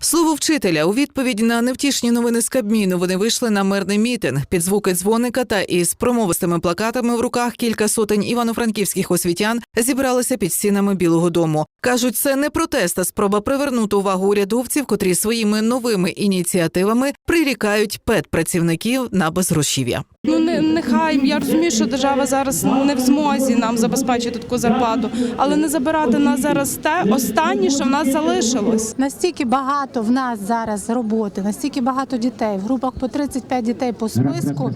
Слово вчителя у відповідь на невтішні новини з Кабміну вони вийшли на мирний мітинг під звуки дзвоника та із промовистими плакатами в руках кілька сотень івано-франківських освітян зібралися під стінами Білого Дому. кажуть, це не протест, а спроба привернути увагу урядовців, котрі своїми новими ініціативами прирікають педпрацівників на безгрошів'я. Ну не нехай я розумію, що держава зараз не в змозі нам забезпечити таку зарплату, але не забирати нас зараз те останнє, що в нас залишилось. Настільки багато в нас зараз роботи, настільки багато дітей, в групах по 35 дітей по списку,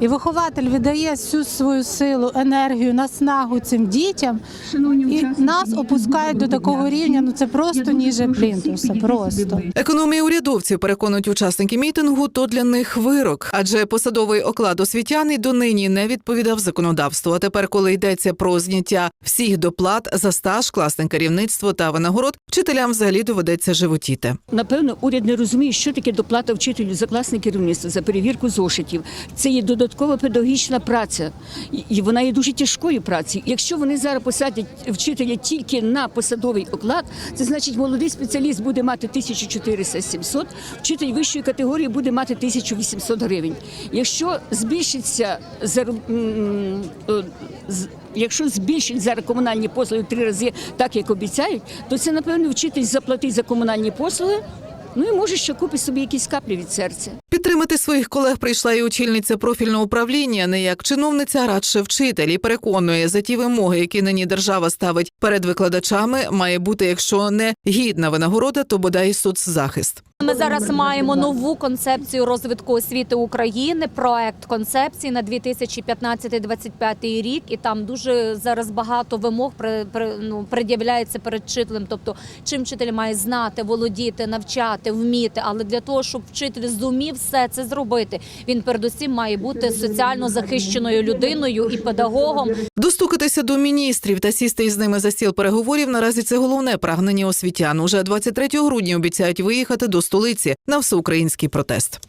і вихователь віддає всю свою силу, енергію, наснагу цим дітям, і нас опускають до такого рівня. Ну це просто ніже плінтуса. Просто. Економія урядовців переконують учасники мітингу, то для них вирок, адже посадовий оклад освітян і донині не відповідав законодавству. А тепер, коли йдеться про зняття всіх доплат за стаж, класне керівництво та винагород, вчителям взагалі доведеться животіти. Напевно, уряд не розуміє, що таке доплата вчителю за класне керівництво, за перевірку зошитів. Це є додаткова педагогічна праця, і- вона є дуже тяжкою працею. Якщо вони зараз посадять вчителя тільки на посадовий оклад, це значить, молодий спеціаліст буде мати 1400-700, вчитель вищої категорії буде мати 1800 гривень. Якщо збільшиться е, Якщо збільшить зараз комунальні послуги три рази, так як обіцяють, то це напевно вчитель заплатить за комунальні послуги. Ну і може ще купить собі якісь каплі від серця. Підтримати своїх колег прийшла і очільниця профільного управління, не як чиновниця, а радше вчитель, і переконує за ті вимоги, які нині держава ставить перед викладачами, має бути, якщо не гідна винагорода, то бодай соцзахист. Ми зараз маємо нову концепцію розвитку освіти України, проект концепції на 2015-2025 рік, і там дуже зараз багато вимог при, при, ну, пред'являється перед вчителем. Тобто, чим вчитель має знати, володіти, навчати, вміти. Але для того, щоб вчитель зумів все це зробити, він передусім має бути соціально захищеною людиною і педагогом. Достукатися до міністрів та сісти із ними за стіл переговорів наразі це головне прагнення освітян. Уже 23 грудня обіцяють виїхати до столиці на всеукраїнський протест.